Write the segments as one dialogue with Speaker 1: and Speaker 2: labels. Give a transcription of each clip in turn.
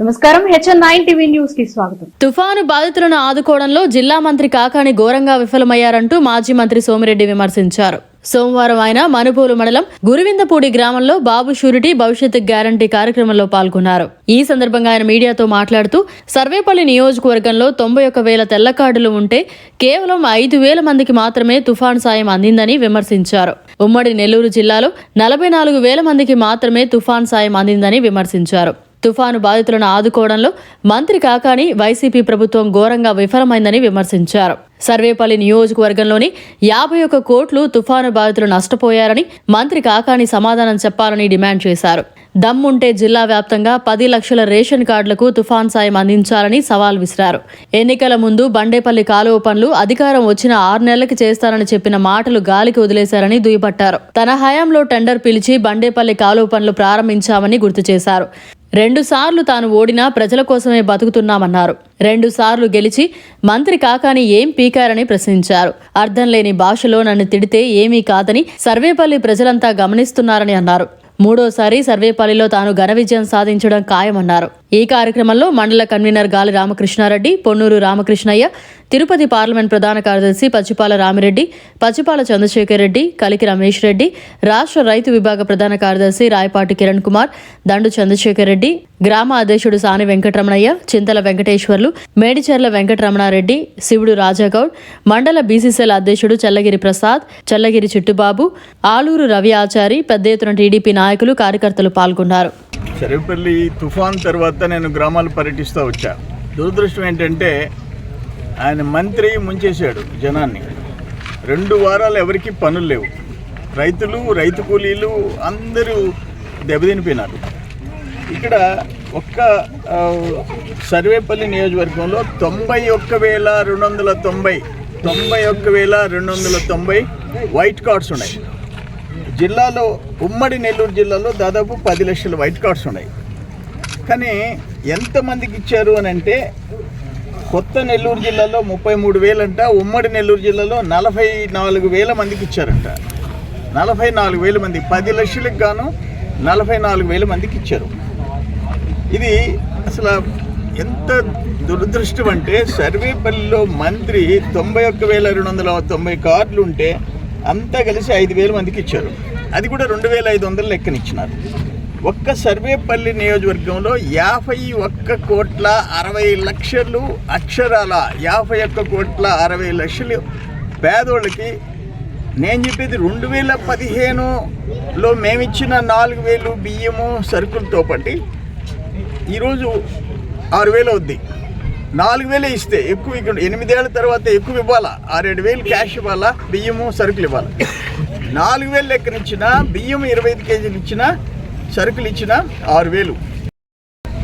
Speaker 1: నమస్కారం. HN nine TV న్యూస్కి స్వాగతం.
Speaker 2: తుఫాను బాధితులను ఆదుకోవడంలో జిల్లా మంత్రి కాకాని ఘోరంగా విఫలమయ్యారంటూ మాజీ మంత్రి సోమిరెడ్డి విమర్శించారు. సోమవారం ఆయన మనుపూలు మండలం గురువిందపూడి గ్రామంలో బాబు షూరిటీ భవిష్యత్ గ్యారంటీ కార్యక్రమంలో పాల్గొన్నారు. ఈ సందర్భంగా ఆయన మీడియాతో మాట్లాడుతూ సర్వేపల్లి నియోజకవర్గంలో తొంభై ఒక్క వేల తెల్ల కార్డులు ఉంటే కేవలం ఐదు వేల మందికి మాత్రమే తుఫాన్ సాయం అందిందని విమర్శించారు. ఉమ్మడి నెల్లూరు జిల్లాలో నలభై నాలుగు వేల మందికి మాత్రమే తుఫాన్ సాయం అందిందని విమర్శించారు. తుఫాను బాధితులను ఆదుకోవడంలో మంత్రి కాకాని వైసీపీ ప్రభుత్వం ఘోరంగా విఫలమైందని విమర్శించారు. సర్వేపల్లి నియోజకవర్గంలోని యాభై ఒక్క కోట్లు తుఫాను బాధితులు నష్టపోయారని మంత్రి కాకాని సమాధానం చెప్పాలని డిమాండ్ చేశారు. దమ్ముంటే జిల్లా వ్యాప్తంగా పది లక్షల రేషన్ కార్డులకు తుఫాన్ సాయం అందించాలని సవాల్ విసిరారు. ఎన్నికల ముందు బండేపల్లి కాలువ పనులు అధికారం వచ్చిన ఆరు నెలలకి చేస్తారని చెప్పిన మాటలు గాలికి వదిలేశారని దుయ్యబట్టారు. తన హయాంలో టెండర్ పిలిచి బండేపల్లి కాలువ పనులు ప్రారంభించామని గుర్తు చేశారు. రెండు సార్లు తాను ఓడినా ప్రజల కోసమే బతుకుతున్నామన్నారు. రెండు సార్లు గెలిచి మంత్రి కాకాని ఏం పీకారని ప్రశ్నించారు. అర్థం లేని భాషలో నన్ను తిడితే ఏమీ కాదని సర్వేపల్లి ప్రజలంతా గమనిస్తున్నారని అన్నారు. మూడోసారి సర్వేపల్లిలో తాను ఘన విజయం సాధించడం ఖాయమన్నారు. ఈ కార్యక్రమంలో మండల కన్వీనర్ గాలి రామకృష్ణారెడ్డి పొన్నూరు రామకృష్ణయ్య తిరుపతి పార్లమెంట్ ప్రధాన కార్యదర్శి పచ్చిపాల రామిరెడ్డి పచ్చిపాల చంద్రశేఖర్ రెడ్డి కలికి రమేష్ రెడ్డి రాష్ట్ర రైతు విభాగ ప్రధాన కార్యదర్శి రాయపాటి కిరణ్ కుమార్ దండు చంద్రశేఖర్ రెడ్డి గ్రామ అధ్యక్షుడు సాని వెంకటరమణయ్య చింతల వెంకటేశ్వర్లు మేడిచెర్ల వెంకటరమణారెడ్డి శివుడు రాజాగౌడ్ మండల బీసీసీఎల్ అధ్యక్షుడు చల్లగిరి ప్రసాద్ చల్లగిరి చిట్టుబాబు ఆలూరు రవి ఆచారి పెద్ద ఎత్తున టీడీపీ నాయకులు కార్యకర్తలు పాల్గొన్నారు.
Speaker 3: సరేపల్లి తుఫాన్ తర్వాత నేను గ్రామాలు పర్యటిస్తూ వచ్చా. దురదృష్టం ఏంటంటే ఆయన మంత్రి ముంచేశాడు జనాన్ని. రెండు వారాలు ఎవరికి పనులు లేవు. రైతులు రైతు కూలీలు అందరూ దెబ్బతినిపోయినారు. ఇక్కడ ఒక్క సర్వేపల్లి నియోజకవర్గంలో తొంభై ఒక్క వేల రెండు వందల తొంభై తొంభై ఒక్క వేల రెండు వందల తొంభై వైట్ కార్డ్స్ ఉన్నాయి. జిల్లాలో ఉమ్మడి నెల్లూరు జిల్లాలో దాదాపు పది లక్షల వైట్ కార్డ్స్ ఉన్నాయి. కానీ ఎంతమందికి ఇచ్చారు అని అంటే కొత్త నెల్లూరు జిల్లాలో ముప్పై మూడు వేలంట ఉమ్మడి నెల్లూరు జిల్లాలో నలభై నాలుగు వేల మందికి ఇచ్చారంట. నలభై నాలుగు వేల మంది పది లక్షలకు గాను నలభై నాలుగు వేల మందికి ఇచ్చారు. ఇది అసలు ఎంత దురదృష్టం అంటే సర్వేపల్లిలో మంత్రి తొంభై ఒక్క వేల రెండు వందల తొంభై కార్డులు ఉంటే అంతా కలిసి ఐదు వేల మందికి ఇచ్చారు. అది కూడా రెండు వేల ఐదు వందల లెక్కనిచ్చినారు. ఒక్క సర్వేపల్లి నియోజకవర్గంలో యాభై ఒక్క కోట్ల అరవై లక్షలు అక్షరాల యాభై ఒక్క కోట్ల అరవై లక్షలు పేదోళ్ళకి. నేను చెప్పేది రెండు వేల పదిహేనులో మేమిచ్చిన నాలుగు వేలు బియ్యము సరుకులతో పాటు ఈరోజు ఆరు వేలు అవుద్ది. నాలుగు వేలే ఇస్తే ఎక్కువ ఇక్కడ ఎనిమిదేళ్ళ తర్వాత ఎక్కువ ఇవ్వాలా? ఆరేడు వేలు క్యాష్ ఇవ్వాలా? బియ్యము సరుకులు ఇవ్వాలి? నాలుగు వేలు లెక్కనిచ్చిన బియ్యం ఇరవై ఐదు కేజీలు ఇచ్చిన సరుకులు ఇచ్చిన ఆరు వేలు.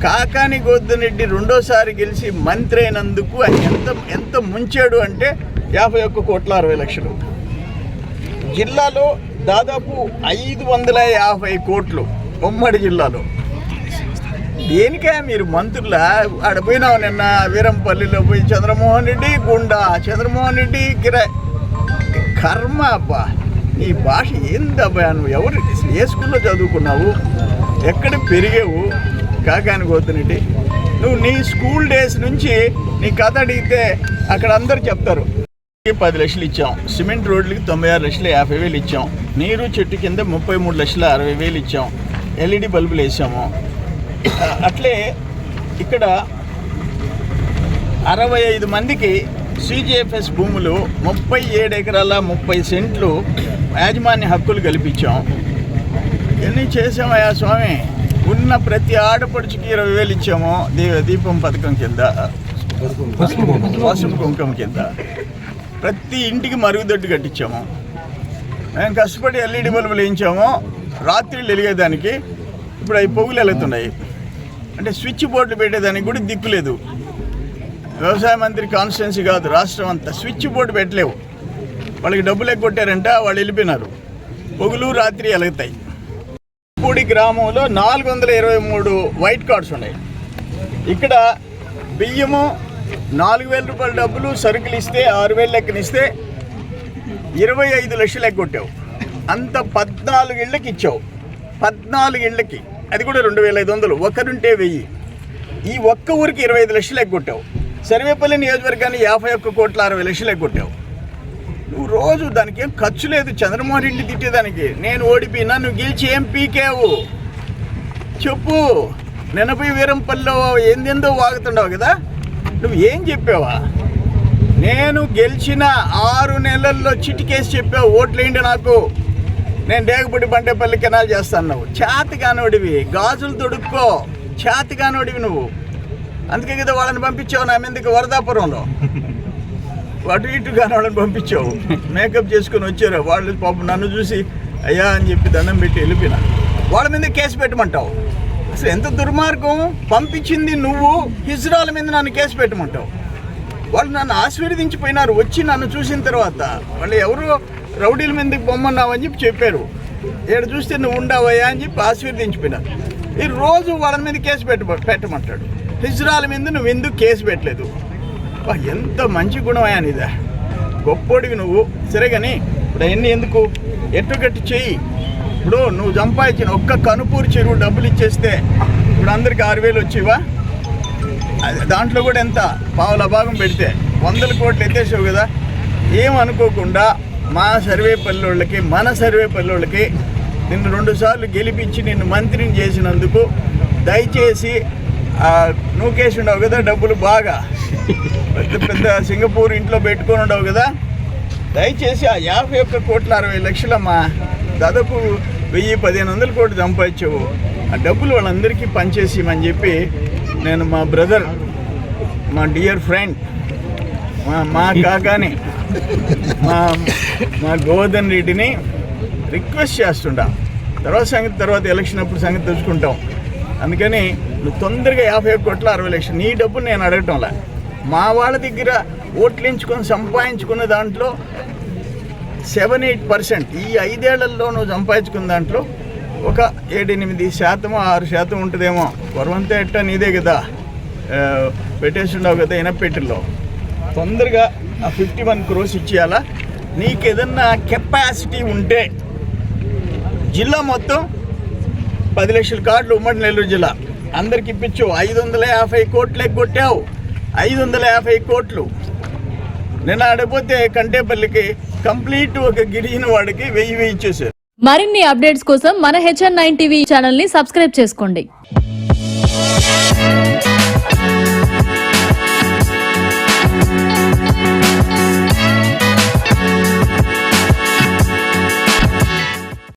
Speaker 3: కాకాని గోద్దరెడ్డి రెండోసారి గెలిచి మంత్రి అయినందుకు ఎంత ఎంత ముంచాడు అంటే యాభై ఒక్క కోట్ల అరవై లక్షలు. జిల్లాలో దాదాపు ఐదు వందల యాభై కోట్లు ఉమ్మడి జిల్లాలో. దేనికే మీరు మంత్రుల? ఆడ పోయినావు నిన్న వీరంపల్లిలో పోయి చంద్రమోహన్ రెడ్డి గుండా చంద్రమోహన్ రెడ్డి కిరా కర్మ అబ్బా నీ భాష ఏందబ్బా నువ్వు ఎవరు ఏ స్కూల్లో చదువుకున్నావు? ఎక్కడ పెరిగావు? కాకానికి పోతున్నట్టు నువ్వు నీ స్కూల్ డేస్ నుంచి నీ కథ అడిగితే అక్కడ అందరు చెప్తారు. పది లక్షలు ఇచ్చాం. సిమెంట్ రోడ్లకి తొంభై ఆరు లక్షల యాభై వేలు ఇచ్చాం. నీరు చెట్టు కింద ముప్పై మూడు లక్షల అరవై వేలు ఇచ్చాం. ఎల్ఈడి బల్బులు వేసాము. అట్లే ఇక్కడ అరవై ఐదు మందికి సిజిఎఫ్ఎస్ భూములు ముప్పై ఏడు ఎకరాల ముప్పై సెంట్లు యాజమాన్య హక్కులు కల్పించాం. ఎన్ని చేసామయ్యా స్వామి? ఉన్న ప్రతి ఆడపడుచుకి ఇరవై వేలు ఇచ్చాము. దీ దీపం పథకం కింద. పసుపు కుంకుమ కింద. ప్రతి ఇంటికి మరుగుదొడ్డు కట్టించాము. మేము కష్టపడి ఎల్ఈడి బల్బులు వేయించాము. రాత్రిళ్ళు వెలిగేదానికి ఇప్పుడు అవి పొగులు వెళుతున్నాయి. అంటే స్విచ్ బోర్డులు పెట్టేదానికి కూడా దిక్కు లేదు. వ్యవసాయ మంత్రి కాన్స్టిట్యున్సీ కాదు రాష్ట్రం అంతా స్విచ్ బోర్డు పెట్టలేవు. వాళ్ళకి డబ్బులు ఎగ్గొట్టారంట వాళ్ళు వెళ్ళిపోయినారు. పొగులు రాత్రి ఎలుగుతాయి పూడి గ్రామంలో నాలుగు వందల ఇరవై మూడు వైట్ కార్డ్స్ ఉన్నాయి. ఇక్కడ బియ్యము నాలుగు వేల రూపాయల డబ్బులు సరుకులు ఇస్తే ఆరు వేలు లెక్కనిస్తే ఇరవై ఐదు లక్షలు ఎగ్గొట్టావు. అంత పద్నాలుగు ఇళ్ళకి ఇచ్చావు. పద్నాలుగు ఇళ్ళకి. అది కూడా రెండు వేల ఐదు వందలు. ఒకరుంటే వెయ్యి. ఈ ఒక్క ఊరికి ఇరవై ఐదు లక్షలు ఎగ్గొట్టావు. సర్వేపల్లి నియోజకవర్గాన్ని యాభై ఒక్క కోట్ల అరవై లక్షలు కొట్టావు. నువ్వు రోజు దానికి ఏం ఖర్చు లేదు. చంద్రమోహన్ రెడ్డి తిట్టేదానికి. నేను ఓడిపోయినా నువ్వు గెలిచి ఏం పీకావు? చెప్పు. నెనపై వీరంపల్లిలో ఏందేందో వాగుతుండవు కదా. నువ్వు ఏం చెప్పావా? నేను గెలిచిన ఆరు నెలల్లో చిటికేసి చెప్పావు. ఓట్లేండి నాకు. నేను డేగపూడి బండేపల్లి కెనాల్ చేస్తాను చేతి కానోడివి గాజులు తొడుక్కో. చేతి కానోడివి నువ్వు. అందుకే కదా వాళ్ళని పంపించావు నా మీదకి వరదాపురంలో. అటు ఇటుగా వాళ్ళని పంపించావు. మేకప్ చేసుకుని వచ్చారు. వాళ్ళు పాపం నన్ను చూసి అయ్యా అని చెప్పి దండం పెట్టి వెళ్ళిపోయినా. వాళ్ళ మీద కేసు పెట్టమంటావు. అసలు ఎంత దుర్మార్గం? పంపించింది నువ్వు హిజ్రాల మీద నన్ను కేసు పెట్టమంటావు. వాళ్ళు నన్ను ఆశీర్వదించిపోయినారు. వచ్చి నన్ను చూసిన తర్వాత వాళ్ళు ఎవరు రౌడీల మీదకి బొమ్మన్నావని చెప్పి చెప్పారు. ఇక్కడ చూస్తే నువ్వు ఉండవయ్యా అని చెప్పి ఆశీర్వదించిపోయినారు. ఈ రోజు వాళ్ళ మీద కేసు పెట్ట పెట్టమంటాడు. హిజ్రాల మీద నువ్వు ఎందుకు కేసు పెట్టలేదు? ఎంత మంచి గుణమయ్యా నీదా? గొప్పోడివి నువ్వు. సరే కానీ ఇప్పుడు అవన్నీ ఎందుకు? ఎట్టుకట్టు చెయ్యి. ఇప్పుడు నువ్వు సంపాదించిన ఒక్క కనుపూరు చెరువు డబ్బులు ఇచ్చేస్తే ఇప్పుడు అందరికి ఆరు వేలు వచ్చేవా? దాంట్లో కూడా ఎంత? పావుల భాగం పెడితే వందల కోట్లు ఎత్తేసావు కదా. ఏమనుకోకుండా మా సర్వే పల్లెళ్ళకి మన సర్వే పల్లెళ్ళకి నిన్ను రెండుసార్లు గెలిపించి నిన్ను మంత్రిని చేసినందుకు దయచేసి నువ్వు కేసు ఉండవు కదా డబ్బులు బాగా. పెద్ద పెద్ద సింగపూర్ ఇంట్లో పెట్టుకొని ఉండవు కదా. దయచేసి ఆ యాభై ఒక్క కోట్ల అరవై లక్షలమ్మా. దాదాపు వెయ్యి పదిహేను వందల కోట్లు సంపాదించావు. ఆ డబ్బులు వాళ్ళందరికీ పనిచేసిమని చెప్పి నేను మా బ్రదర్ మా డియర్ ఫ్రెండ్ మా మా కాకాని మా మా గోవర్ధన్ రెడ్డిని రిక్వెస్ట్ చేస్తుంటా. తర్వాత సంగతి తర్వాత ఎలక్షన్ అప్పుడు సంగతి తెలుసుకుంటాం. అందుకని నువ్వు తొందరగా యాభై కోట్ల అరవై లక్షలు. నీ డబ్బు నేను అడగటంలా. మా వాళ్ళ దగ్గర ఓట్లు ఎంచుకొని సంపాదించుకున్న దాంట్లో సెవెన్ ఎయిట్ పర్సెంట్ ఈ ఐదేళ్ళలో నువ్వు సంపాదించుకున్న దాంట్లో ఒక ఏడెనిమిది శాతం ఆరు శాతం ఉంటుందేమో. వరవంతా ఎట్టా నీదే కదా. పెట్టేసిండవు కదా ఇనపెట్టిలో తొందరగా ఆ ఫిఫ్టీ వన్ క్రోస్ ఇచ్చేయాలా? నీకు ఏదన్నా కెపాసిటీ ఉంటే. జిల్లా మొత్తం పది లక్షల కార్డులు ఉమ్మడి నెల్లూరు జిల్లా. అందరికి ఇప్పించు. ఐదు వందల యాభై కోట్లే కొట్టావు ఐదు వందల యాభై కోట్లు. నేను ఆడపోతే కంటేపల్లికి కంప్లీట్ ఒక గిరిజన వాడికి వెయ్యి వెయ్యి ఇచ్చేసారు
Speaker 2: మరిన్ని అప్డేట్స్ కోసం మన హెచ్ఎన్ నైన్ టీవీ ఛానల్ని సబ్స్క్రైబ్ చేసుకోండి.